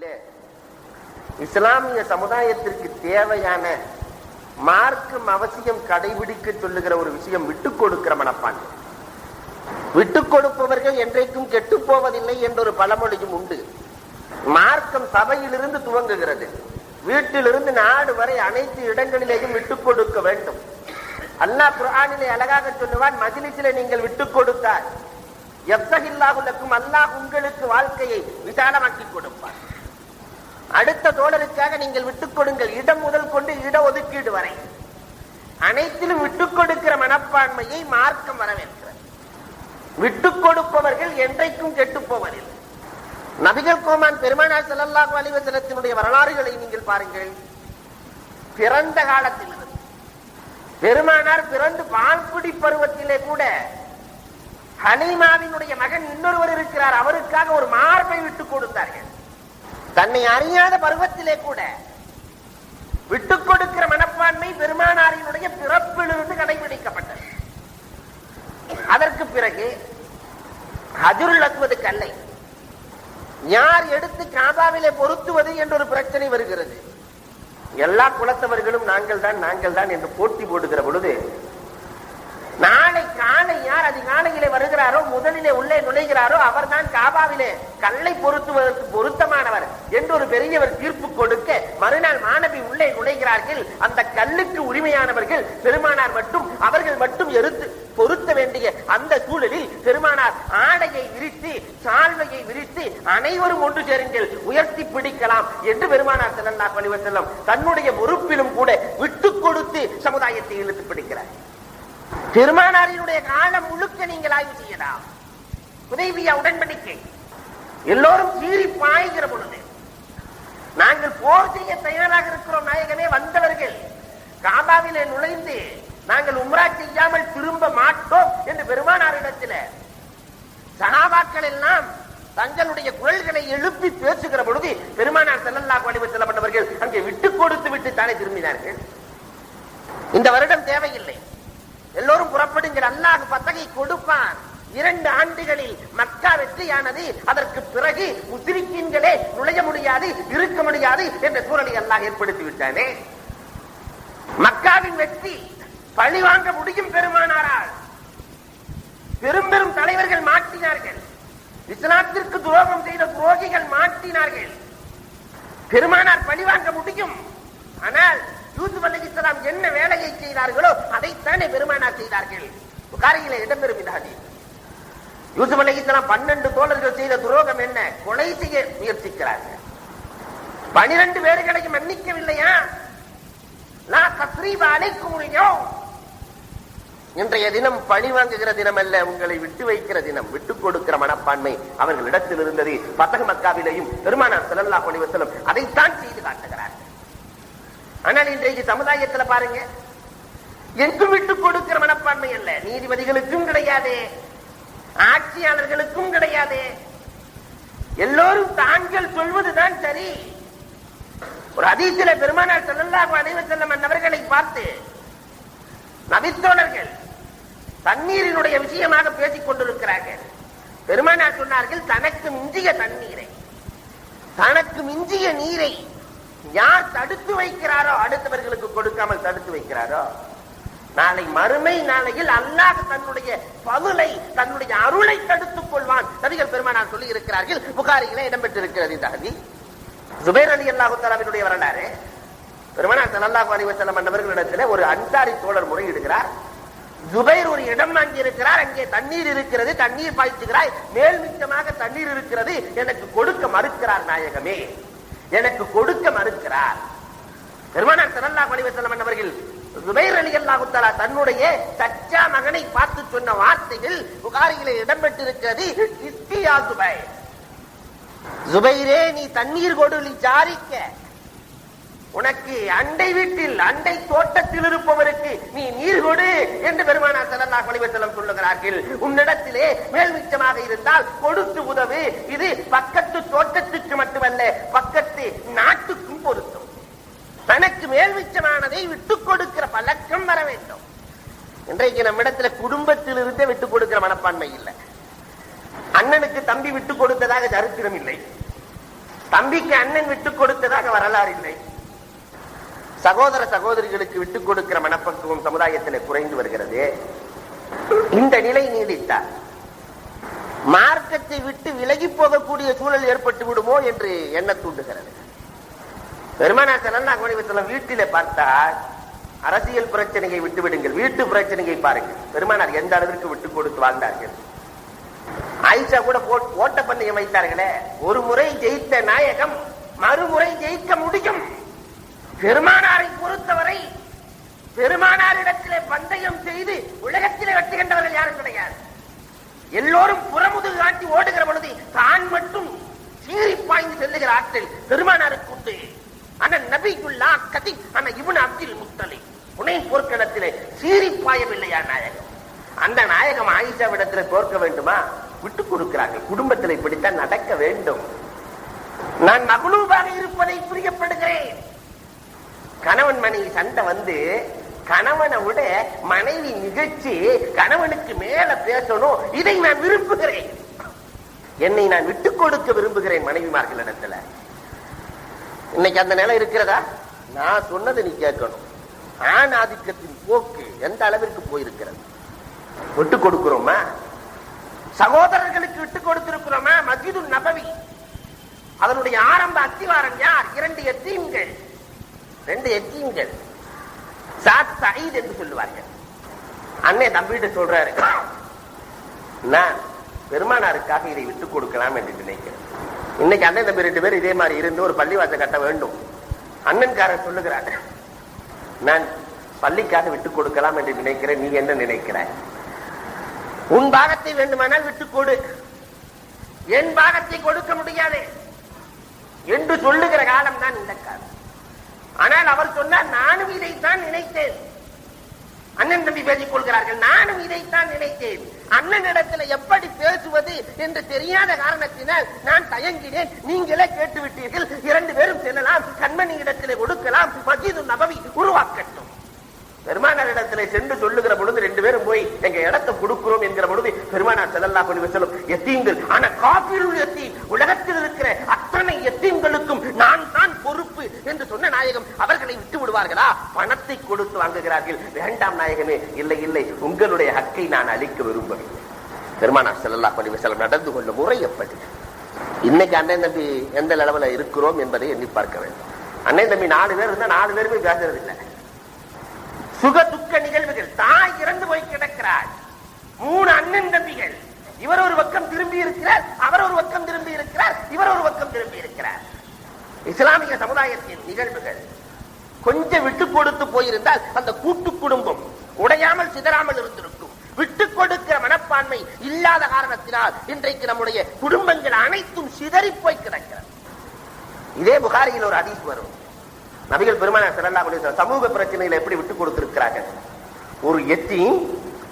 அடிப்படையிலே இஸ்லாமிய சமுதாயத்திற்கு தேவையான மார்க்கம் அவசியம் கடைபிடிக்க சொல்லுகிற ஒரு விஷயம் விட்டுக் கொடுக்கிற மனப்பான்மை. விட்டுக் கொடுப்பவர்கள் என்றைக்கும் கெட்டு போவதில்லை என்ற ஒரு பழமொழியும் உண்டு. மார்க்கம் சபையிலிருந்து துவங்குகிறது. வீட்டிலிருந்து நாடு வரை அனைத்து இடங்களிலேயும் விட்டுக் கொடுக்க வேண்டும். அல்லாஹ் குரானிலே அழகாக சொல்லுவான் மஜ்லிஸிலே நீங்கள் விட்டுக் கொடுத்தார் எத்தகில்லாஹுலக்கும் அல்லாஹ் உங்களுக்கு வாழ்க்கையை விசாலமாக்கி கொடுப்பார் அடுத்த தோழருக்காக நீங்கள் விட்டுக் கொடுங்கள். இடம் முதல் கொண்டு இட ஒதுக்கீடு வரை. அனைத்திலும் விட்டுக் கொடுக்கிற மனப்பான்மையை மார்க்கம் வரவேற்கிறது. விட்டுக் கொடுப்பவர்கள் என்றைக்கும் கெட்டு போவதில்லை. நபிகள் கோமான் பெருமானார் செல்லல்லாஹு அலிவசனத்தினுடைய வரலாறுகளை நீங்கள் பாருங்கள். பிறந்த காலத்தில் பெருமானார் பிறந்து பால்குடி பருவத்திலே கூட ஹலீமாவினுடைய மகன் இன்னொருவர் இருக்கிறார். அவருக்காக ஒரு மார்பை விட்டுக் கொடுத்தார்கள். தன்னை அறியாத பருவத்திலே கூட விட்டுக் கொடுக்கிற மனப்பான்மை பெருமானாரினுடைய பிறப்பிலிருந்து கடைபிடிக்கப்பட்டது. அதற்கு பிறகு ஹஜருல் கல்லை யார் எடுத்து காபாவிலே பொருத்துவது என்ற ஒரு பிரச்சனை வருகிறது. எல்லா குலத்தவர்களும் நாங்கள் தான் நாங்கள் தான் என்று போட்டி போடுகிற பொழுது நாளை யார் அதிகாலையிலே வருகிறாரோ முதலிலே உள்ளே நுழைகிறாரோ அவர்தான் காபாவிலே கல்லை பொருத்துவதற்கு பொருத்தமானவர் என்று ஒரு பெரியவர் தீர்ப்பு கொடுக்க மறுநாள் மாணவி உள்ளே நுழைகிறார்கள். அந்த கல்லுக்கு உரிமையானவர்கள் பெருமானார் மட்டும் அவர்கள் மட்டும் எருத்து பொருத்த வேண்டிய அந்த சூழலில் பெருமானார் ஆடையை விரித்து சால்வையை விரித்து அனைவரும் ஒன்று சேருங்கள் உயர்த்தி பிடிக்கலாம் என்று பெருமானார் செல்லல்லா அலைஹி வஸல்லம் தன்னுடைய பொறுப்பிலும் கூட விட்டு கொடுத்து சமுதாயத்தை இழுத்து பெருமானாரினுடைய காலம் முழுக்க நீங்கள் ஆய்வு செய்யலாம் உதவியா உடன்படிக்கை. எல்லோரும் சீறி பாய்கிற பொழுது நாங்கள் போர் செய்ய தயாராக இருக்கிறோம் நாயகமே வந்தவர்கள். காபாவிலே நுழைந்து நாங்கள் உம்ரா செய்யாமல் திரும்ப மாட்டோம் என்று பெருமானாரிடத்தில் சகாபாக்கள் எல்லாம் தங்களுடைய குரல்களை எழுப்பி பேசுகிற பொழுது பெருமானார் செல்லல்லா வடிவு செல்லப்பட்டவர்கள் அங்கே விட்டுக் கொடுத்து விட்டு தானே திரும்பினார்கள். இந்த வருடம் தேவையில்லை. எல்லோரும் புறப்படுங்கள் அல்லாஹ் பத்தகை கொடுப்பான் இரண்டு ஆண்டுகளில் மக்கா வெற்றியானது அதற்கு பிறகு முஸ்லிம்களே நுழைய முடியாது இருக்க முடியாது என்ற சூழலை எல்லாம் ஏற்படுத்தி விட்டானே. மக்காவின் வெற்றி பழி வாங்க முடியும் பெருமானாரால். பெரும் பெரும் தலைவர்கள் மாட்டினார்கள். இஸ்லாத்திற்கு துரோகம் செய்த துரோகிகள் மாட்டினார்கள். பெருமானார் பழி வாங்க முடியும். ஆனால் யூசுப் அலி இஸ்லாம் என்ன வேலையை செய்தார்களோ அதைத்தானே பெருமானார் செய்தார்கள். புகாரியில இடம்பெறும் இந்த ஹதீஸ் யூசுப் அலி இஸ்லாம் பன்னெண்டு தோழர்கள் செய்த துரோகம் என்ன? கொலை செய்ய முயற்சிக்கிறார்கள். பனிரெண்டு பேர்களையும் மன்னிக்கவில்லையா? லா தஸ்ரீப அலைக்கும் யௌம். இன்றைய தினம் பழி வாங்குகிற தினம் அல்ல உங்களை விட்டு வைக்கிற தினம் விட்டுக் கொடுக்கிற மனப்பான்மை அவர்களிடத்தில் இருந்தது. பத்தக மக்காவிலையும் பெருமானார் ஸல்லல்லாஹு அலைஹி அதைத்தான் செய்து காட்டுகிறார். ஆனால் இன்றைக்கு சமுதாயத்துல பாருங்க எங்கும் விட்டு கொடுக்கிற மனப்பான்மை அல்ல. நீதிபதிகளுக்கும் கிடையாது ஆட்சியாளர்களுக்கும் கிடையாது. எல்லோரும் தாங்கள் சொல்வதுதான் சரி. ஒரு அதிசயில பெருமானார் ஸல்லல்லாஹு அனைவர் வஸல்லம் அன்னவர்களை பார்த்து நபித்தோழர்கள் தண்ணீரினுடைய விஷயமாக பேசிக் கொண்டிருக்கிறார்கள். பெருமானார் சொன்னார்கள் தனக்கு மிஞ்சிய தண்ணீரை தனக்கு மிஞ்சிய நீரை யார் தடுத்து வைக்கிறாரோ அடுத்தவர்களுக்கு கொடுக்காமல் தடுத்து வைக்கிறாரோ? நாளை மறுமை நாளையில் அல்லாஹ் தன்னுடைய பதுலை தன்னுடைய அருளை தடுத்துக் கொள்வான். நபிகள் பெருமானார் சொல்லி இருக்கிறார்கள் புகாரிகளே இடம்பெற்றிருக்கிறது இந்த ஹதி ஜுபைர் அலி அல்லாஹு தலாவினுடைய வரலாறு. பெருமானார் ஸல்லல்லாஹு அலி வசலம் அன்னவர்களிடத்திலே ஒரு அன்சாரி தோழர் முறையிடுகிறார். ஜுபைர் ஒரு இடம் வாங்கி இருக்கிறார் அங்கே தண்ணீர் இருக்கிறது தண்ணீர் பாய்ச்சுகிறாய் மேல்மிச்சமாக தண்ணீர் இருக்கிறது எனக்கு கொடுக்க மறுக்கிறார் நாயகமே. எனக்கு கொடுக்க மறுக்கிறார். பெருமானார் ஸல்லல்லாஹு அலைஹி வஸல்லம் அன்னவர்கள் அலி அல்லாஹு தன்னுடைய சச்சா மகனை பார்த்து சொன்ன வார்த்தைகள் புகாரிலே இடம்பெற்றிருக்கிறது இஸ்தியா ஜுபைர். சுபைரே நீ தண்ணீர் கொடுலி ஜாரிக்க. உனக்கு அண்டை வீட்டில் அண்டை தோட்டத்தில் இருப்பவருக்கு நீ நீர் கொடு என்று பெருமானார் செல்லல்லா அலைஹி சொல்லுகிறார்கள். உன்னிடத்திலே மேல் மிச்சமாக இருந்தால் கொடுத்து உதவு. இது பக்க தனக்கு மேல் விட்டுக் கொடுக்கிற பழக்கம் வர வேண்டும். இன்றைக்கு நம்மிடத்துல குடும்பத்தில் இருந்தே விட்டுக் கொடுக்கிற மனப்பான்மை இல்லை. அண்ணனுக்கு தம்பி விட்டுக் கொடுத்ததாக சரித்திரம் இல்லை. தம்பிக்கு அண்ணன் விட்டுக் கொடுத்ததாக வரலாறு இல்லை. சகோதர சகோதரிகளுக்கு விட்டுக் கொடுக்கிற மனப்பக்குவம் சமுதாயத்தில் குறைந்து வருகிறது. இந்த நிலை நீடித்தார் மார்க்கத்தை விட்டு விலகி போகக்கூடிய சூழல் ஏற்பட்டு விடுமோ என்று எண்ண தூண்டுகிறது. பெருமானா செல்லா வீட்டிலே பார்த்தால் அரசியல் பிரச்சனையை விட்டுவிடுங்கள் வீட்டு பிரச்சனையை பாருங்கள். பெருமானார் எந்த அளவிற்கு விட்டு கொடுத்து வாழ்ந்தார்கள்? ஆயிஷா கூட ஓட்ட பந்தயம் வைத்தார்களே. ஒரு முறை ஜெயித்த நாயகம் மறுமுறை ஜெயிக்க முடியும். பெருமானாரை பொறுத்தவரை பெருமானாரிடத்திலே பந்தயம் செய்து உலகத்திலே வெற்றி கண்டவர்கள் யாரும் கிடையாது. எல்லோரும் புறமுது காட்டி ஓடுகிற பொழுது தான் மட்டும் சீறி பாய்ந்து செல்லுகிற ஆற்றல் பெருமானாருக்கு உண்டு. ஆனா நபிக்குல்லா கதி ஆனா இவன் அப்துல் முத்தலி புனை போர்க்களத்திலே சீறி பாயவில்லையா நாயகம்? அந்த நாயகம் ஆயிஷாவிடத்திலே தோற்க வேண்டுமா? விட்டு கொடுக்கிறார்கள். குடும்பத்தில் இப்படித்தான் நடக்க வேண்டும். நான் மகளூபாக இருப்பதை புரியப்படுகிறேன். கணவன் மனைவி சண்டை வந்து கணவனை விட மனைவி நிகழ்ச்சி கணவனுக்கு மேல பேசணும். இதை நான் விரும்புகிறேன். என்னை நான் விட்டுக் கொடுக்க விரும்புகிறேன் மனைவிமார்களிடத்துல. இன்னைக்கு அந்த நிலை இருக்கிறதா? நான் சொன்னதை நீ கேட்கணும். ஆண் ஆதிக்கத்தின் போக்கு எந்த அளவிற்கு போயிருக்கிறது? விட்டு கொடுக்கிறோமா? சகோதரர்களுக்கு விட்டு கொடுத்திருக்கிறோமா? மஜிது நபவி. அதனுடைய ஆரம்ப அத்திவாரம் யார்? இரண்டு எத்தீம்கள். ரெண்டு எத்தீம்கள். சாத் சயீத் என்று சொல்லுவார்கள். அண்ணே தம்பிகிட்ட சொல்றாரு. நான் பெருமானாருக்காக இதை விட்டுக் கொடுக்கலாம் என்று நினைக்கிறேன். இன்னைக்கு அண்ணன் தம்பி ரெண்டு பேர் இதே மாதிரி இருந்து ஒரு பள்ளிவாசல் கட்ட வேண்டும். அண்ணன்காரர் சொல்லுகிறார் நான் பள்ளிக்காக விட்டுக் கொடுக்கலாம் என்று நினைக்கிறேன் நீ என்ன நினைக்கிறாய் உன் பாகத்தை வேண்டுமானால் விட்டுக் கொடு. என் பாகத்தை கொடுக்க முடியாது. என்று சொல்லுகிற காலம் தான் இந்த காலம். ஆனால் அவர் சொன்னார் நானும் இதைத்தான் அண்ணன் தம்பி பேசிக் கொள்கிறார்கள் நானும் இதைத்தான் நினைத்தேன். அண்ணனிடத்துல எப்படி பேசுவது என்று தெரியாத காரணத்தினால் நான் தயங்கினேன். நீங்களே கேட்டு விட்டீர்கள் இரண்டு பேரும் செல்லலாம். கண்மணி இடத்திலே கொடுக்கலாம் மஜீது நபவி உருவாக்கட்டும். பெருமானார் இடத்துல சென்று சொல்லுகிற பொழுது ரெண்டு பேரும் போய் எங்க இடத்தை கொடுக்கிறோம் என்கிற பொழுது பெருமானார் செல்லல்லா கொண்டு செல்லும் எத்தீங்கள் ஆனா காப்பீடு எத்தி உலகத்தில் இருக்கிற அத்தனை எத்தீம்களுக்கும் நான் தான் பொறுப்பு என்று சொன்ன நாயகம் அவர்களை விட்டு விடுவார்களா? பணத்தை கொடுத்து வாங்குகிறார்கள். வேண்டாம் நாயகமே இல்லை இல்லை உங்களுடைய ஹக்கை நான் அளிக்க விரும்பவில்லை. பெருமானார் செல்லல்லா கொண்டு செல்லும் நடந்து கொள்ளும் முறை எப்படி? இன்னைக்கு அண்ணன் தம்பி எந்த லெவலில் இருக்கிறோம் என்பதை எண்ணி பார்க்க வேண்டும். அண்ணன் தம்பி நாலு பேர் இருந்தால் நாலு பேருமே பேசுறது இல்லை. சுக துக்க நிகழ்வுகள் தாய் இறந்து போய் கிடக்கிறார் மூணு அண்ணன் தம்பிகள். இவர் ஒரு பக்கம் திரும்பி இருக்கிறார் அவர் ஒரு பக்கம் திரும்பி இருக்கிறார் இவர் ஒரு பக்கம் திரும்பி இருக்கிறார். இஸ்லாமிய சமுதாயத்தின் நிகழ்வுகள் கொஞ்சம் விட்டு கொடுத்து போயிருந்தால் அந்த கூட்டு குடும்பம் உடையாமல் சிதறாமல் இருந்திருக்கும். விட்டு கொடுக்கிற மனப்பான்மை இல்லாத காரணத்தினால் இன்றைக்கு நம்முடைய குடும்பங்கள் அனைத்தும் சிதறி போய் கிடக்கிறது. இதே புகாரியில் ஒரு ஹதீஸ் வரும். நபிகள் பெருமானார் ஸல்லல்லாஹு கொண்டு சமூக பிரச்சனையில எப்படி விட்டு கொடுத்திருக்கிறார்கள்? ஒரு எத்தி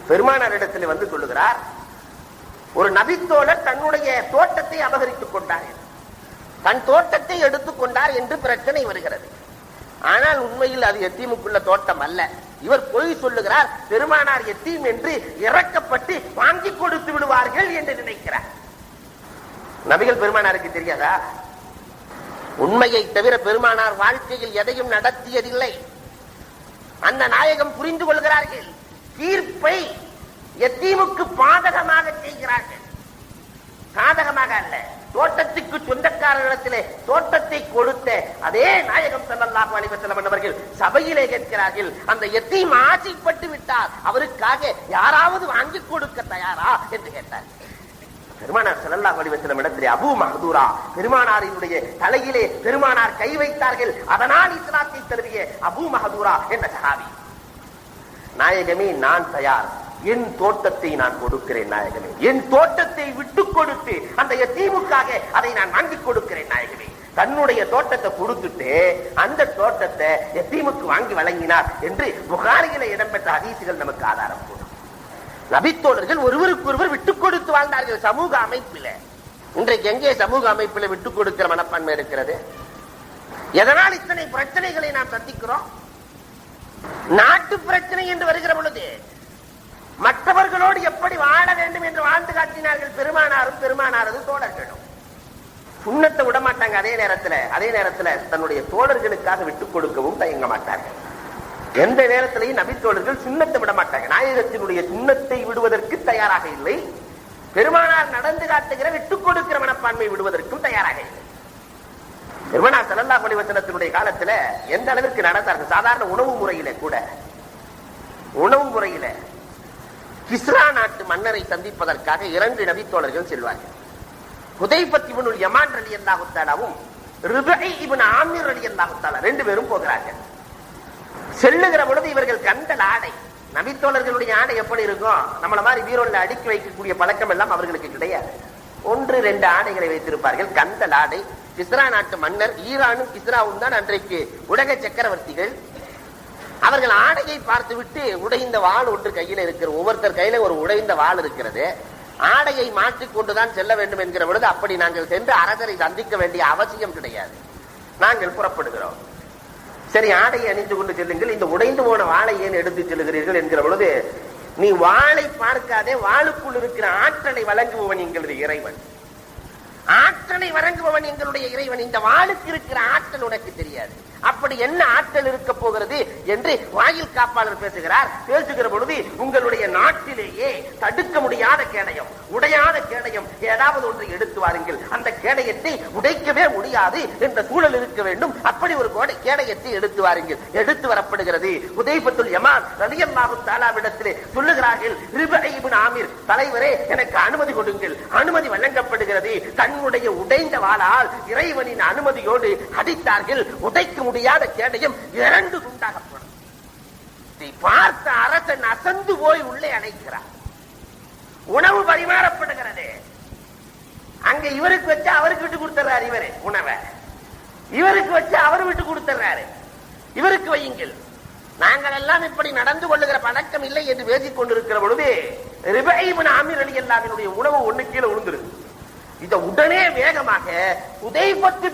பெருமானார் இடத்துல வந்து சொல்லுகிறார் ஒரு நபித்தோழர் தன்னுடைய தோட்டத்தை அபகரித்துக் கொண்டார் தன் தோட்டத்தை எடுத்துக் கொண்டார் என்று பிரச்சனை வருகிறது. ஆனால் உண்மையில் அது எத்தீமுக்குள்ள தோட்டம் அல்ல. இவர் பொய் சொல்லுகிறார் பெருமானார் எத்தீம் என்று இறக்கப்பட்டு வாங்கி கொடுத்து விடுவார்கள் என்று நினைக்கிறார். நபிகள் பெருமானாருக்கு தெரியாதா? உண்மையை தவிர பெருமானார் வாழ்க்கையில் எதையும் நடத்தியதில்லை. அந்த நாயகம் புரிந்து கொள்கிறார்கள். தீர்ப்பை எத்தீமுக்கு பாதகமாக செய்கிறார்கள். சாதகமாக அல்ல. தோட்டத்துக்கு சொந்தக்காரர்களிடத்திலே தோட்டத்தை கொடுத்த அதே நாயகம் ஸல்லல்லாஹு அலைஹி அவர்கள் சபையிலே கேட்கிறார்கள் அந்த எத்தீம் ஆசைப்பட்டு விட்டார். அவருக்காக யாராவது வாங்கி கொடுக்க தயாரா? என்று கேட்டார் பெருமானார் செல்லல்லா அலைஹி இடத்திலே அபூ மஹதூரா பெருமானாரினுடைய தலையிலே பெருமானார் கை வைத்தார்கள். அதனால் இஸ்லாத்தை தழுவிய அபு மஹதூரா என்ற சஹாபி. நாயகமே நான் தயார். என் தோட்டத்தை நான் கொடுக்கிறேன் நாயகமே. என் தோட்டத்தை விட்டு கொடுத்து அந்த எத்தீமுக்காக அதை நான் வாங்கி கொடுக்கிறேன் நாயகமே. தன்னுடைய தோட்டத்தை கொடுத்துட்டு அந்த தோட்டத்தை எத்தீமுக்கு வாங்கி வழங்கினார் என்று புகாரிகளை இடம்பெற்ற ஹதீசுகள் நமக்கு ஆதாரம் நபித்தோழர்கள் ஒருவருக்கு ஒருவர் விட்டுக் கொடுத்து வாழ்ந்தார்கள் சமூக அமைப்பில். இன்றைக்கு எங்கே சமூக அமைப்பில் விட்டுக் கொடுக்கிற மனப்பான்மை இருக்கிறது? எதனால் இத்தனை பிரச்சனைகளை நாம் சந்திக்கிறோம்? நாட்டு பிரச்சனை என்று வருகிற பொழுது மற்றவர்களோடு எப்படி வாழ வேண்டும் என்று வாழ்ந்து காட்டினார்கள் பெருமானாரும் பெருமானாரது தோழர்களும். சுண்ணத்தை விட மாட்டாங்க அதே நேரத்துல அதே நேரத்துல தன்னுடைய தோழர்களுக்காக விட்டுக் கொடுக்கவும் தயங்க மாட்டார்கள். எந்த நேரத்திலையும் நபித்தோழர்கள் சுண்ணத்தை விட மாட்டாங்க. நாயகத்தினுடைய சுண்ணத்தை விடுவதற்கு தயாராக இல்லை. பெருமானார் நடந்து காட்டுகிற விட்டுக் கொடுக்கிற மனப்பான்மை விடுவதற்கும் தயாராக இல்லை. பெருமானார் செல்லல்லா அலைஹி காலத்துல எந்த அளவிற்கு நடந்தார்கள்? சாதாரண உணவு முறையில கூட. உணவு முறையில கிஸ்ரா நாட்டு மன்னரை சந்திப்பதற்காக இரண்டு நபித்தோழர்கள் செல்வார்கள். ஹுதைபத் இப்னு யமான் ரலி அல்லாஹுத்தாலாவும் ரிபை இவன் ஆமீர் ரலி அல்லாஹுத்தாலா ரெண்டு பேரும் போகிறார்கள். செல்லுகிற பொழுது இவர்கள் கண்ட ஆடை நபித்தோழர்களுடைய ஆடை எப்படி இருக்கும் நம்மள மாதிரி வீரோல அடுக்கி வைக்கக்கூடிய பழக்கம் எல்லாம் அவர்களுக்கு கிடையாது. ஒன்று ரெண்டு ஆடைகளை வைத்திருப்பார்கள். கந்தல் ஆடை கிஸ்ரா நாட்டு மன்னர் ஈரானும் கிஸ்ராவும் தான் அன்றைக்கு உலக சக்கரவர்த்திகள். அவர்கள் ஆடையை பார்த்து விட்டு உடைந்த வாள் ஒன்று கையில இருக்கிற ஒவ்வொருத்தர் கையில ஒரு உடைந்த வாள் இருக்கிறது. ஆடையை மாற்றிக்கொண்டுதான் செல்ல வேண்டும் என்கிற பொழுது அப்படி நாங்கள் சென்று அரசரை சந்திக்க வேண்டிய அவசியம் கிடையாது. நாங்கள் புறப்படுகிறோம். சரி ஆடையை அணிந்து கொண்டு செல்லுங்கள். இந்த உடைந்து போன வாளை ஏன் எடுத்து செல்லுகிறீர்கள் என்கிற பொழுது நீ வாளை பார்க்காதே வாளுக்குள் இருக்கிற ஆற்றலை வழங்குபவன் எங்களது இறைவன். ஆற்றலை வழங்குபவன் எங்களுடைய இறைவன். இந்த வாளுக்கு இருக்கிற ஆற்றல் உனக்கு தெரியாது. அப்படி என்ன ஆற்றல் இருக்க போகிறது என்று வாயில் காப்பாளர் பேசுகிறார். பேசுகிற பொழுது உங்களுடைய நாட்டிலேயே தடுக்க முடியாத கேடயம் உடையாத கேடயம் ஏதாவது ஒன்றை எடுத்து வாருங்கள். அந்த கேடயத்தை உடைக்கவே முடியாது என்ற சூழல் இருக்க வேண்டும். அப்படி ஒரு கோடை கேடயத்தை எடுத்து வாருங்கள். எடுத்து வரப்படுகிறது. உதயபத்துல் யமான் ரலியல்லாஹு தாலாவிடத்திலே சொல்லுகிறார்கள் ரிபை ஆமீர் தலைவரே எனக்கு அனுமதி கொடுங்கள். அனுமதி வழங்கப்படுகிறது. தன்னுடைய உடைந்த வாளால் இறைவனின் அனுமதியோடு அடித்தார்கள். உடைக்கும் முடியாத கேடயம் இரண்டு துண்டாகப்படும் இதை பார்த்த அரசன் அசந்து போய் உள்ளே அணைக்கிறார். உணவு பரிமாறப்படுகிறது. அங்க இவருக்கு வச்சு அவருக்கு விட்டு கொடுத்துறாரு இவரு உணவை. இவருக்கு வச்சு அவர் விட்டு கொடுத்துறாரு. இவருக்கு வையுங்கள். நாங்கள் எல்லாம் இப்படி நடந்து கொள்ளுகிற பழக்கம் இல்லை என்று பேசிக் கொண்டிருக்கிற பொழுது ரிபைமன் ஆமீர் அலி அல்லாவினுடைய உணவு ஒண்ணு கீழே விழுந்துருக்கு இத உடனே வேகமாக உதைபத்து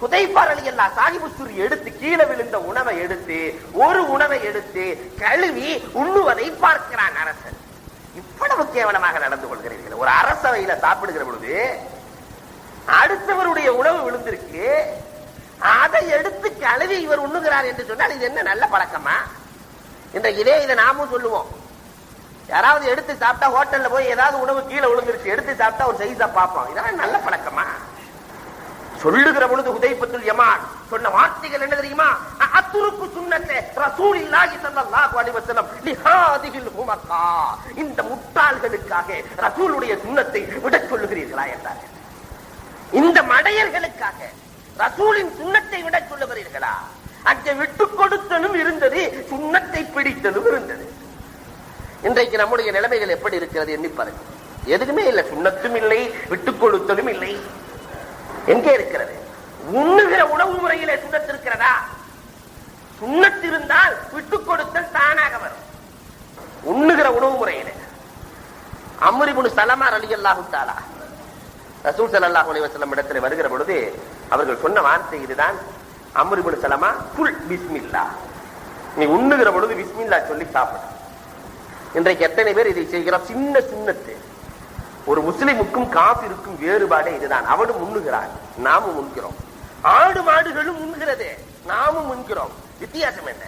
புதைப்பார் அலி அல்லா சாஹிபுத்தூர் எடுத்து கீழே விழுந்த உணவை எடுத்து ஒரு உணவை எடுத்து கழுவி உண்ணுவதை பார்க்கிறான் அரசன். இவ்வளவு கேவலமாக நடந்து கொள்கிறீர்கள். ஒரு அரசவையில சாப்பிடுகிற பொழுது அடுத்தவருடைய உணவு விழுந்திருக்கு. அதை எடுத்து கழுவி இவர் உண்ணுகிறார் என்று சொன்னால் இது என்ன நல்ல பழக்கமா? என்ற இதே இதை நாமும் சொல்லுவோம். யாராவது எடுத்து சாப்பிட்டா ஹோட்டல்ல போய் ஏதாவது உணவு கீழே விழுந்துருச்சு எடுத்து சாப்பிட்டா ஒரு சைஸா பார்ப்போம். இதெல்லாம் நல்ல பழக்கமா? சொல்லுகிற பொழுது உதயபத்துல் யமான் சொன்ன வார்த்தைகள் என்ன தெரியுமா? அத்துருக்கு சுண்ணத்தை ரசூல் இல்லாஹி ஸல்லல்லாஹு அலைஹி வஸல்லம் லிஹாதிஹில் ஹுமக்கா இந்த முட்டாள்களுக்காக ரசூலுடைய சுண்ணத்தை விடச் சொல்லுகிறீர்களா என்றார். இந்த மடையர்களுக்காக ரசூலின் சுண்ணத்தை விட சொல்லுகிறீர்களா? அங்கே விட்டுக் கொடுத்தலும் இருந்தது சுண்ணத்தை பிடித்தலும் இருந்தது. இன்றைக்கு நம்முடைய நிலைமைகள் எப்படி இருக்கிறது எண்ணி பாருங்க எதுக்குமே இல்லை சுண்ணத்தும் இல்லை விட்டுக் கொடுத்தலும் இல்லை. எங்கே இருக்கிறது? உண்ணுகிற உணவு முறையிலே சுண்ணத்து இருக்கிறதா சுண்ணத்து இருந்தால் விட்டுக் கொடுத்தல் தானாக வரும். உண்ணுகிற உணவு முறையிலே. அம்ரிபுனு சலமா அலி அல்லாஹு ரசூல் ஸல்லல்லாஹு அலைஹி இடத்துல வருகிற பொழுது அவர்கள் சொன்ன வார்த்தை இதுதான். அம்ர் சலமா புல் பிஸ்மில்லா. நீ உண்ணுகிற பொழுது பிஸ்மில்லா சொல்லி சாப்பிடும் இன்றைக்கு எத்தனை பேர் இதை செய்கிறோம் சின்ன சுண்ணத்து ஒரு முஸ்லிமுக்கும் காபிருக்கும் வேறுபாடே இதுதான். அவனும் உண்ணுகிறான் நாமும் உண்கிறோம். ஆடு மாடுகளும் உண்கிறதே நாமும் உண்கிறோம். வித்தியாசம் என்ன?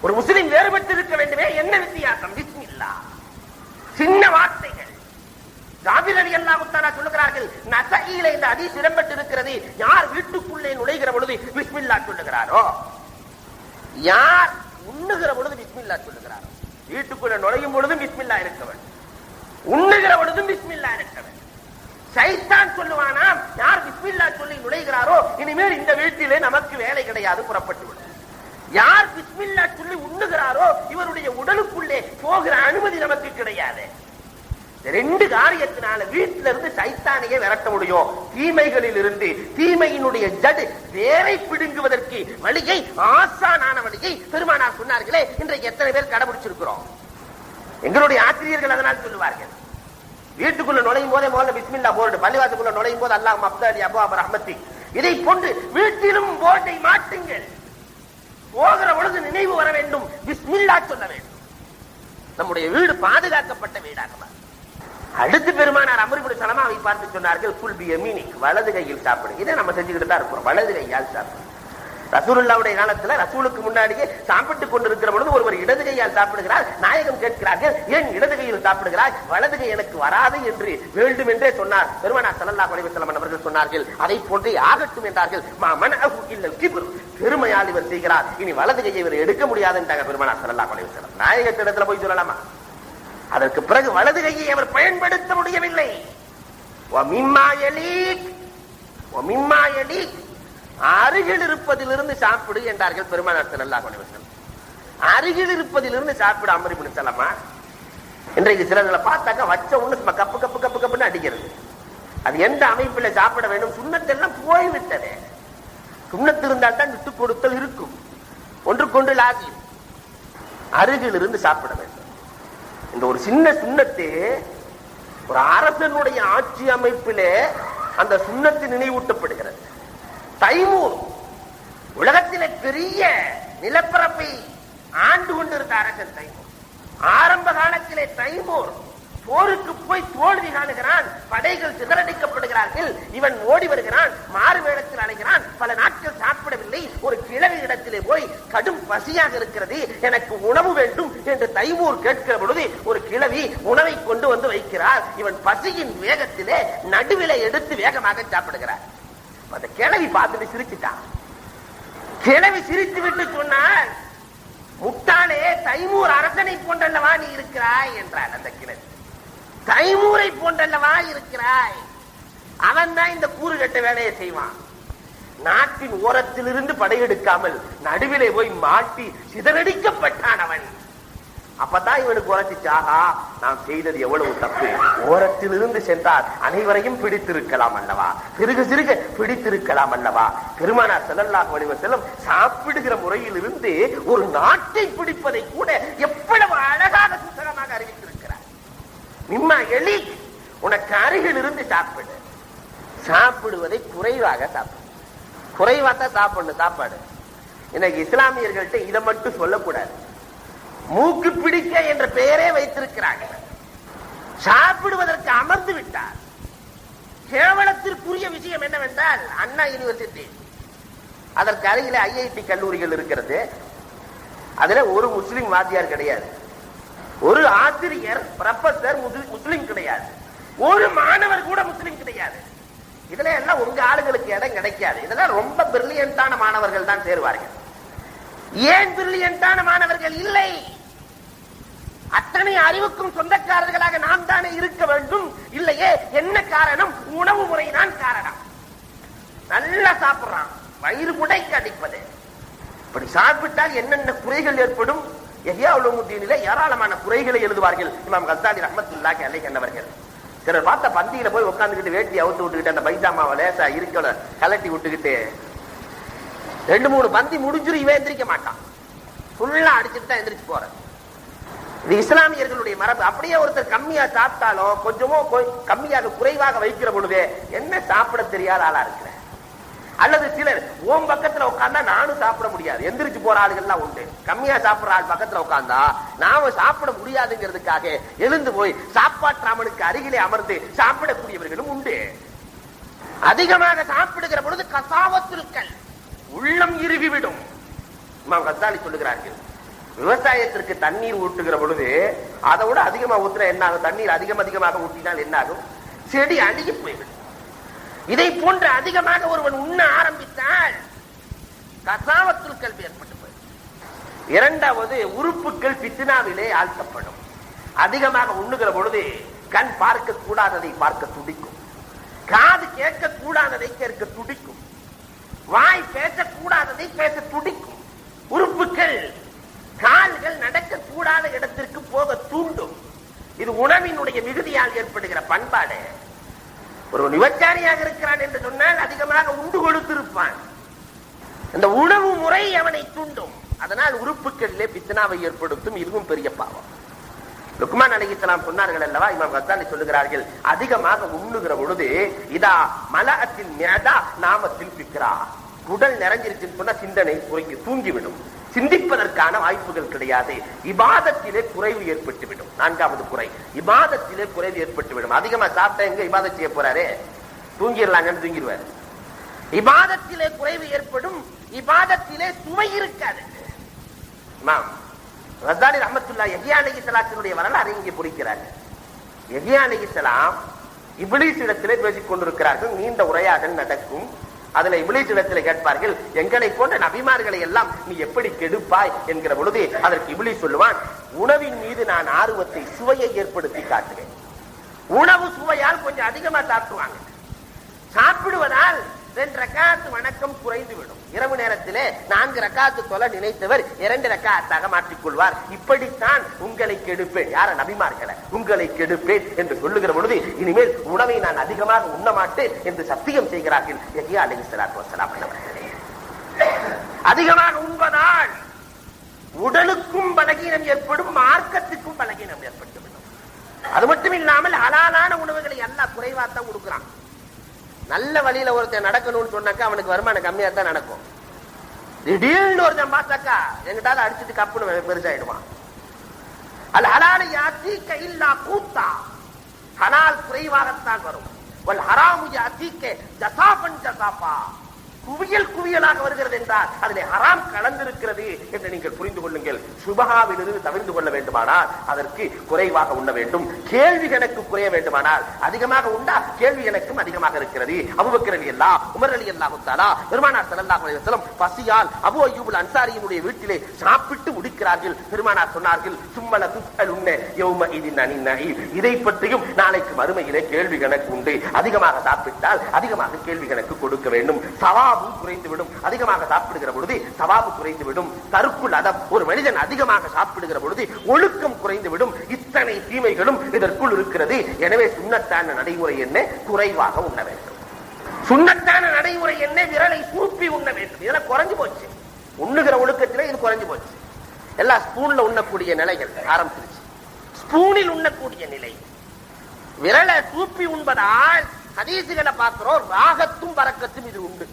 ஒரு முஸ்லிம் வேறுபட்டு இருக்க வேண்டுமே என்ன வித்தியாசம்? பிஸ்மில்லா. சின்ன வார்த்தைகள். ஜாபிர் அலி அல்லாஹு தஆலா சொல்லுகிறார்கள் நசையில இந்த அதி இடம்பெற்று இருக்கிறது யார் வீட்டுக்குள்ளே நுழைகிற பொழுது பிஸ்மில்லா சொல்லுகிறாரோ? யார் உண்ணுகிற பொழுது பிஸ்மில்லா சொல்லுகிறாரோ? வீட்டுக்குள்ள நுழையும் பொழுதும் பிஸ்மில்லா இருக்க வேண்டும். நுழைகிற பொழுதும் பிஸ்மில்லா சைத்தான் சொல்லுவானா யார் பிஸ்மில்லா சொல்லி நுழைகிறாரோ இனிமேல் இந்த வீட்டிலே நமக்கு வேலை கிடையாது புறப்பட்டு விடும். யார் பிஸ்மில்லா சொல்லி உண்ணுகிறாரோ இவருடைய உடலுக்குள்ளே போகிற அனுமதி நமக்கு கிடையாது. ரெண்டு காரியத்தினால வீட்டில இருந்து சைத்தானையே விரட்ட முடியும். தீமைகளில் இருந்து தீமையினுடைய ஜடு வேரை பிடுங்குவதற்கு வழியை ஆசானான வழியை பெருமானார் சொன்னார்களே இன்றைக்கு எத்தனை பேர் கடைபிடிச்சிருக்கிறோம்? எங்களுடைய ஆசிரியர்கள் அதனால் சொல்லுவார்கள். வீட்டுக்குள்ள நுழையும் போதே முதல்ல பிஸ்மில்லா போர்டு பள்ளிவாசலுக்குள்ள நுழையும் போது அல்லாஹ் மப்தாலி அபு அபர் இதை போன்று வீட்டிலும் போர்டை மாட்டுங்கள் போகிற பொழுது நினைவு வர வேண்டும். பிஸ்மில்லா சொல்ல வேண்டும். நம்முடைய வீடு பாதுகாக்கப்பட்ட வீடாக அடுத்து பெருமானார் அமர்புடி சலமாவை பார்த்து சொன்னார்கள் குல்பிய பி வலது கையில் சாப்பிடு. இதை நம்ம செஞ்சுக்கிட்டு தான் இருக்கிறோம். வலது கையால் சாப்பிடு. ரசூலுல்லாவுடைய காலத்துல ரசூலுக்கு முன்னாடியே சாப்பிட்டுக் கொண்டிருக்கிற பொழுது ஒருவர் இடது கையால் சாப்பிடுகிறார் நாயகம் கேட்கிறார்கள் ஏன் இடது கையில் சாப்பிடுகிறாய்? வலது கை எனக்கு வராது என்று வேண்டும் என்றே சொன்னார். பெருமனார் சல்லா குலைவசலம் அவர்கள் சொன்னார்கள் அதை போன்றே ஆகட்டும் என்றார்கள். மாமன் பெருமையால் இவர் செய்கிறார். இனி வலது கையை இவர் எடுக்க முடியாது என்றாங்க பெருமனார் சல்லா குலைவசலம் நாயகத்திடத்துல போய் சொல்லலாமா? அதற்கு பிறகு வலது கையை அவர் பயன்படுத்த முடியவில்லை. ஒமிம்மா எலீக் ஒமிம்மா எலீக் அருகில் இருப்பதிலிருந்து சாப்பிடு என்றார்கள் பெருமானார் ஸல்லல்லாஹு அலைஹி அருகில் இருப்பதிலிருந்து சாப்பிட அமரி பண்ணி இன்றைக்கு சிலர்களை பார்த்தாக்க வச்ச ஒண்ணு கப்பு கப்பு கப்பு கப்புன்னு அடிக்கிறது. அது எந்த அமைப்புல சாப்பிட வேண்டும்? சுண்ணத்தெல்லாம் போய்விட்டது. சுண்ணத்து இருந்தால் தான் விட்டு கொடுத்தல் இருக்கும். ஒன்று கொண்டு லாகி அருகில் இருந்து சாப்பிட வேண்டும். இந்த ஒரு சின்ன சுண்ணத்து ஒரு அரசனுடைய ஆட்சி அமைப்பிலே அந்த சுண்ணத்து நினைவூட்டப்படுகிறது. தைமூர். உலகத்திலே பெரிய நிலப்பரப்பை ஆண்டு கொண்டிருந்த அரசன் தைமூர். ஆரம்ப காலத்திலே தைமூர் போருக்கு போய் தோல்வி காணுகிறான். படைகள் சிதறடிக்கப்படுகிறார்கள். இவன் ஓடி வருகிறான். மாறு வேடத்தில் அடைகிறான் பல நாட்கள் சாப்பிடவில்லை. ஒரு கிழவி இடத்திலே போய் கடும் பசியாக இருக்கிறது. எனக்கு உணவு வேண்டும் என்று தைமூர் கேட்கிற பொழுது ஒரு கிழவி உணவை கொண்டு வந்து வைக்கிறார். இவன் பசியின் வேகத்திலே நடுவில எடுத்து வேகமாக சாப்பிடுகிறார். அந்த கிழவி பார்த்துட்டு சிரிச்சுட்டான் கிழவி சிரித்து விட்டு சொன்னால் முட்டாளே தைமூர் அரசனை போன்றல்லவா நீ இருக்கிறாய் என்றார் அந்த கிழவி. தைமூரை போன்றல்லவா இருக்கிறாய்? அவன் தான் இந்த கூறு கட்ட வேலையை செய்வான். நாட்டின் ஓரத்திலிருந்து படையெடுக்காமல் நடுவிலே போய் மாட்டி சிதறடிக்கப்பட்டான் அவன். அப்பதான் இவனுக்கு உரைச்சிச்சு ஆஹா நாம் செய்தது எவ்வளவு தப்பு. ஓரத்திலிருந்து சென்றால் அனைவரையும் பிடித்திருக்கலாம் அல்லவா? சிறுக சிறுக பிடித்திருக்கலாம் அல்லவா? பெருமானார் செல்லல்லாக அலைஹி செல்லும் சாப்பிடுகிற முறையில் இருந்து ஒரு நாட்டை பிடிப்பதை கூட எவ்வளவு அழகாக சுத்தகமாக அறிவித்திருக்கிறார். நிம்மா எலி உனக்கு அருகில் இருந்து சாப்பிடு. சாப்பிடுவதை குறைவாக சாப்பிடு. குறைவாக தான் சாப்பிடணும் சாப்பாடு. இன்னைக்கு இஸ்லாமியர்கள்ட்ட இதை மட்டும் சொல்லக்கூடாது. மூக்கு பிடிக்க என்ற பெயரே வைத்திருக்கிறார்கள். சாப்பிடுவதற்கு அமர்ந்து விட்டார். கேவலத்திற்குரிய விஷயம் என்னவென்றால் அண்ணா யூனிவர்சிட்டி அதற்கு அருகில ஐஐடி கல்லூரிகள் இருக்கிறது. அதுல ஒரு முஸ்லிம் வாத்தியார் கிடையாது. ஒரு ஆசிரியர் ப்ரொஃபசர் முஸ்லிம் கிடையாது. ஒரு மாணவர் கூட முஸ்லிம் கிடையாது. இதுல எல்லாம் உங்க ஆளுங்களுக்கு இடம் கிடைக்காது. இதெல்லாம் ரொம்ப பிரில்லியன்டான மாணவர்கள் தான் சேருவார்கள். ஏன் பிரில்லியன்டான மாணவர்கள் இல்லை? அத்தனை அறிவுக்கும் சொந்தக்காரர்களாக நாம் தானே இருக்க வேண்டும்? இல்லையே என்ன காரணம்? உணவு முறைதான் காரணம். நல்லா சாப்பிடுறான். வயிறு குடைக்கு அடிப்பது. இப்படி சாப்பிட்டால் என்னென்ன குறைகள் ஏற்படும்? எஹியாவுலமுத்தீனிலே ஏராளமான குறைகளை எழுதுவார்கள். இமாம் கசாலி ரஹமத்துல்லாஹி அலைஹி என்னவர்கள் சிலர் பார்த்த பந்தியில போய் உட்காந்துக்கிட்டு வேட்டி அவுத்து விட்டுக்கிட்டு அந்த பைஜாமாவை லேசா இருக்கல கலட்டி விட்டுக்கிட்டு. ரெண்டு மூணு பந்தி முடிஞ்சிரும் இவன் எந்திரிக்க மாட்டான். ஃபுல்லா அடிச்சுட்டு தான் எந்திரிச்சு போறேன். இது இஸ்லாமியர்களுடைய மரபு. அப்படியே ஒருத்தர் கம்மியா சாப்பிட்டாலும் கொஞ்சமோ கம்மியாக குறைவாக வைக்கிற பொழுது என்ன சாப்பிட தெரியாத ஆளா இருக்கிற அல்லது சிலர் ஓம் பக்கத்துல உட்கார்ந்தா நானும் சாப்பிட முடியாது. எந்திரிச்சு போற ஆளுகள்லாம் உண்டு. கம்மியா சாப்பிடுற ஆள் பக்கத்துல உட்கார்ந்தா நாம சாப்பிட முடியாதுங்கிறதுக்காக எழுந்து போய் சாப்பாற்றாமனுக்கு அருகிலே அமர்ந்து சாப்பிடக்கூடியவர்களும் உண்டு. அதிகமாக சாப்பிடுகிற பொழுது கசாவத்திற்கள் உள்ளம் இறுகிவிடும். இமாம் கசாலி சொல்லுகிறார்கள் விவசாயத்திற்கு தண்ணீர் ஊட்டுகிற பொழுது அதை விட அதிகமா ஊத்துனா என்ன ஆகும்? தண்ணீர் அதிகம் அதிகமாக ஊட்டினால் என்ன ஆகும்? செடி அழுகி போய்விடும். இதை போன்று அதிகமாக ஒருவன் உண்ண ஆரம்பித்தால் கசாவத்துள் கல்வி ஏற்பட்டு இரண்டாவது உறுப்புகள் பித்தினாவிலே ஆழ்த்தப்படும். அதிகமாக உண்ணுகிற பொழுது கண் பார்க்க கூடாததை பார்க்க துடிக்கும். காது கேட்க கூடாததை கேட்க துடிக்கும். வாய் பேசக்கூடாததை பேச துடிக்கும். உறுப்புகள் கால்கள் நடக்கக்கூடாத இடத்திற்கு போக தூண்டும். இது உணவினுடைய மிகுதியால் ஏற்படுகிற பண்பாடு. ஒரு விபச்சாரியாக இருக்கிறான் என்று சொன்னால் அதிகமாக உண்டு கொடுத்திருப்பான். இந்த உணவு முறை அவனை தூண்டும். அதனால் உறுப்புகளிலே பித்தனாவை ஏற்படுத்தும். இதுவும் பெரிய பாவம். லுக்மான் அலைஹிஸ்ஸலாம் சொன்னார்கள் அல்லவா? இமாம் கத்தானி சொல்லுகிறார்கள் அதிகமாக உண்ணுகிற பொழுது இதா மலத்தில் மேதா நாமத்தில் பிக்கிறா குடல் நிறைஞ்சிருச்சுன்னு சொன்னா சிந்தனை குறைக்கு தூங்கிவிடும். சிந்திப்பதற்கான வாய்ப்புகள் கிடையாது. இபாதத்திலே குறைவு ஏற்பட்டு விடும் நான்காவது குறை. இபாதத்திலே குறைவு ஏற்பட்டுவிடும். அதிகமா சாப்பிட்டா எங்க இபாதத் செய்ய போறாரு? தூங்கிடலாங்கன்னு தூங்கிடுவாரு. இபாதத்திலே குறைவு ஏற்படும். இபாதத்திலே சுவை இருக்காது. ரசானி ரசாலி ரஹமத்துல்லா எஹியா சலாத்தினுடைய வரலாறு இங்கே பொறிக்கிறார்கள் எஹியா அலி சலாம் இபிலிஸ் இடத்திலே பேசிக் கொண்டிருக்கிறார்கள். நீண்ட உரையாடல் நடக்கும். அதுல இபிலிசிடத்தில் கேட்பார்கள் எங்களை போன்ற நபிமார்களை எல்லாம் நீ எப்படி கெடுப்பாய்? என்கிற பொழுது அதற்கு இபிலி சொல்லுவான் உணவின் மீது நான் ஆர்வத்தை சுவையை ஏற்படுத்தி காட்டுவேன். உணவு சுவையால் கொஞ்சம் அதிகமா சாப்பிடுவாங்க. சாப்பிடுவதால் ரெண்டு ரக்காத்து வணக்கம் குறைந்து விடும் இரவு நேரத்திலே நான்கு ரக்காத்து தொலை நினைத்தவர் இரண்டு ரக்காத்தாக மாற்றிக் கொள்வார் இப்படித்தான் உங்களை கெடுப்பேன். யார நபிமார்களை உங்களை கெடுப்பேன் என்று சொல்லுகிற பொழுது இனிமேல் உணவை நான் அதிகமாக உண்ண மாட்டேன் என்று சத்தியம் செய்கிறார்கள். யஹ்யா அலைஹி அதிகமாக உண்பதால் உடலுக்கும் பலகீனம் ஏற்படும் மார்க்கத்துக்கும் பலகீனம் ஏற்பட்டுவிடும். அது மட்டும் இல்லாமல் அலாலான உணவுகளை எல்லாம் குறைவாத்தான் கொடுக்கிறான். நல்ல வழியில ஒருத்தன் நடக்கணும்னு சொன்னாக்கா அவனுக்கு வருமானம் கம்மியா தான் நடக்கும். திடீர்னு ஒருத்தன் பார்த்தாக்கா எங்கிட்டால அடிச்சுட்டு கப்புன்னு பெருசாயிடுவான். அல் ஹலாலை யாத்தீக்க இல்லா கூத்தா. ஹலால் குறைவாகத்தான் வரும். வல் ஹராமு யாத்தீக்க ஜசாபன் ஜசாபா குவியல் குவியலாக வருகிறது என்றால் அதிலே ஹராம் கலந்திருக்கிறது என்று நீங்கள் புரிந்து கொள்ளுங்கள். சுபகாவிலிருந்து தவிர்த்து கொள்ள வேண்டுமானால் அதற்கு குறைவாக உண்ண வேண்டும். கேள்வி கணக்கு குறைய வேண்டுமானால் அதிகமாக உண்டா? கேள்வி கணக்கும் அதிகமாக இருக்கிறது. அபுபக்கர் அலி அல்லா உமர் அலி பெருமானார் ஸல்லல்லாஹு அலைஹி பசியால் அபு அய்யூபுல் அன்சாரியினுடைய வீட்டிலே சாப்பிட்டு முடிக்கிறார்கள். பெருமானார் சொன்னார்கள் சும்மல துத்தல் உண்ண யௌம இதின் அனின் நஈம். இதை பற்றியும் நாளைக்கு மறுமையிலே கேள்வி கணக்கு உண்டு. அதிகமாக சாப்பிட்டால் அதிகமாக கேள்வி கணக்கு கொடுக்க வேண்டும். சவாபும் குறைந்துவிடும். அதிகமாக சாப்பிடுகிற பொழுது சவாபு குறைந்துவிடும். தற்குள் அதம் ஒரு மனிதன் அதிகமாக சாப்பிடுகிற பொழுது ஒழுக்கம் குறைந்துவிடும். இத்தனை தீமைகளும் இதற்குள் இருக்கிறது. எனவே சுண்ணத்தான நடைமுறை என்ன? குறைவாக உண்ண வேண்டும். சுண்ணத்தான நடைமுறை என்ன? விரலை சுருப்பி உண்ண வேண்டும். இதெல்லாம் குறைஞ்சு போச்சு. உண்ணுகிற ஒழுக்கத்திலே இது குறைஞ்சு போச்சு. எல்லாம் ஸ்பூன்ல உண்ணக்கூடிய நிலைகள் ஆரம்பிச்சிருச்சு. ஸ்பூனில் உண்ணக்கூடிய நிலை. விரலை சூப்பி உண்பதால் ஹதீசுகளை பார்க்கிறோம். ராகத்தும் பறக்கத்தும் இது உண்டு.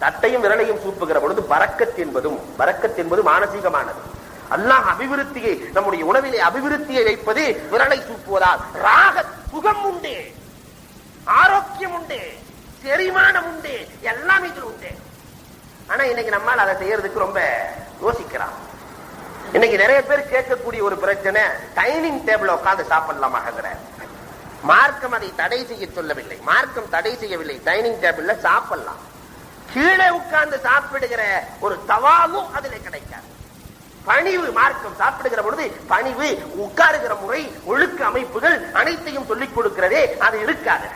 தட்டையும் விரலையும் சூப்புகிற பொழுது பறக்கத் என்பதும் பறக்கத் என்பது மானசீகமானது. அல்லாஹ் அபிவிருத்தியை நம்முடைய உணவிலே அபிவிருத்தியை வைப்பது விரலை சூப்புவதால் ராக சுகம் உண்டு. ஆரோக்கியம் உண்டு. செரிமானம் உண்டு. எல்லாம் இதில் உண்டு. ஆனா இன்னைக்கு நம்மால் அதை செய்யறதுக்கு ரொம்ப யோசிக்கிறான். இன்னைக்கு நிறைய பேர் கேட்கக்கூடிய ஒரு பிரச்சனை டைனிங் டேபிள் உட்கார்ந்து சாப்பிடலாமாங்கிற மார்க்கம் அதை தடை செய்ய சொல்லவில்லை. மார்க்கம் தடை செய்யவில்லை. டைனிங் டேபிள்ல சாப்பிடலாம். கீழே உட்கார்ந்து சாப்பிடுகிற ஒரு தவாவும் அதுல கிடைக்காது. பணிவு மார்க்கம் சாப்பிடுகிற பொழுது பணிவு உட்காருகிற முறை ஒழுக்க அமைப்புகள் அனைத்தையும் சொல்லிக் கொடுக்கிறதே அது இருக்காது.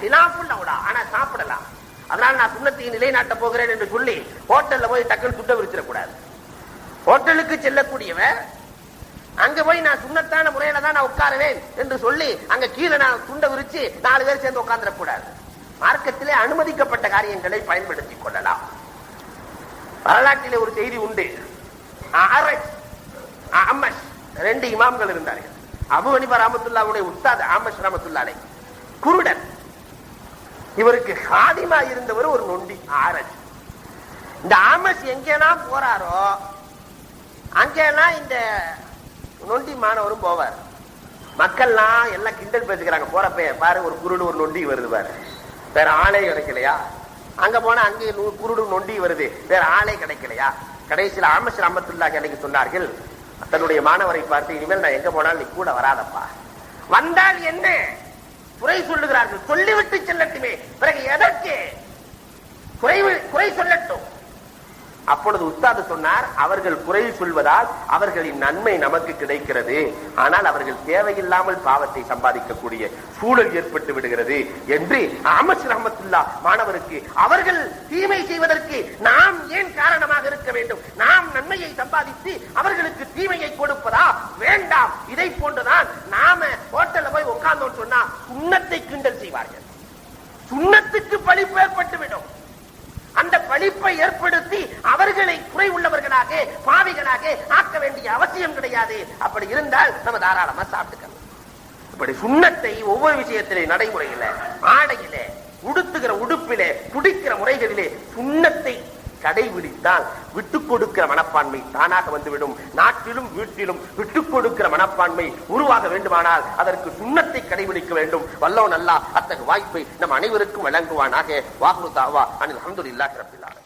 ஆனா சாப்பிடலாம். அதனால நான் சுண்ணத்தை நிலைநாட்ட போகிறேன் என்று சொல்லி ஹோட்டல்ல போய் டக்குன்னு சுட்ட விரிச்சிடக்கூடாது. ஹோட்டலுக்கு செல்லக்கூடியவன் அங்க போய் நான் சுண்ணத்தான முறையில தான் நான் உட்காருவேன் என்று சொல்லி அங்க கீழே நான் துண்டை விரிச்சு நாலு பேர் சேர்ந்து உட்கார்ந்துடக்கூடாது. மார்க்கத்திலே அனுமதிக்கப்பட்ட காரியங்களை பயன்படுத்திக் கொள்ளலாம். வரலாற்றிலே ஒரு செய்தி உண்டு. அமஷ் ரெண்டு இமாம்கள் இருந்தார்கள். அபு ஹனிஃபா ரஹமத்துல்லாவுடைய உஸ்தாத் ஆமஷ் ராமத்துல்லாலே குருடன். இவருக்கு ஹாதிமா இருந்தவர் ஒரு நொண்டி ஆரஜ் இந்த ஆமஸ் எங்கெல்லாம் போறாரோ அங்கெல்லாம் இந்த நொண்டி மாணவரும் போவார். மக்கள்லாம் எல்லாம் கிண்டல் பேசுகிறாங்க போறப்ப பாரு ஒரு குருடு ஒரு நொண்டி வருது பாரு. வேற ஆளே கிடைக்கலையா? அங்க போனா அங்கே குருடு நொண்டி வருது. வேற ஆளே கிடைக்கலையா? கடைசியில் ஆமஸ் அம்மத்துல்லா அன்னைக்கு சொன்னார்கள் தன்னுடைய மாணவரை பார்த்து இனிமேல் நான் எங்க போனாலும் நீ கூட வராதப்பா. வந்தால் என்ன? குறை சொல்லுகிறார்கள். சொல்லிவிட்டு செல்லட்டுமே. பிறகு எதற்கு? குறைவு குறை சொல்லட்டும். அப்பொழுது உஸ்தாது சொன்னார் அவர்கள் குறை சொல்வதால் அவர்களின் நன்மை நமக்கு கிடைக்கிறது. ஆனால் அவர்கள் தேவையில்லாமல் பாவத்தை சம்பாதிக்கக்கூடிய சூழல் ஏற்பட்டு விடுகிறது. என்று அமஸ் ரஹமத்துல்லா மாணவருக்கு அவர்கள் தீமை செய்வதற்கு நாம் ஏன் காரணமாக இருக்க வேண்டும்? நாம் நன்மையை சம்பாதித்து அவர்களுக்கு தீமையை கொடுப்பதா? வேண்டாம். இதை போன்றுதான் நாம ஹோட்டல்ல போய் உட்கார்ந்தோம் சொன்னா சுண்ணத்தை கிண்டல் செய்வார்கள் சுண்ணத்துக்கு பழிப்பு ஏற்பட்டு விடும் அந்த பழிப்பை ஏற்படுத்தி அவர்களை குறை உள்ளவர்களாக பாவிகளாக ஆக்க வேண்டிய அவசியம் கிடையாது. அப்படி இருந்தால் நம்ம தாராளமா சாப்பிட்டுக்கலாம். இப்படி சுண்ணத்தை ஒவ்வொரு விஷயத்திலே நடைமுறையில ஆடையில உடுத்துகிற உடுப்பிலே குடிக்கிற முறைகளிலே சுண்ணத்தை கடைபிடித்தால் விட்டுக் கொடுக்கிற மனப்பான்மை தானாக வந்துவிடும். நாட்டிலும் வீட்டிலும் விட்டுக் கொடுக்கிற மனப்பான்மை உருவாக வேண்டுமானால் அதற்கு சுண்ணத்தை கடைபிடிக்க வேண்டும். வல்லோன் அல்லாஹ் அத்தகைய வாய்ப்பை நம் அனைவருக்கும் வழங்குவானாக. வாகுதாவா அனில் அஹமதுல்லாஹி ரப்பில் ஆலமீன்.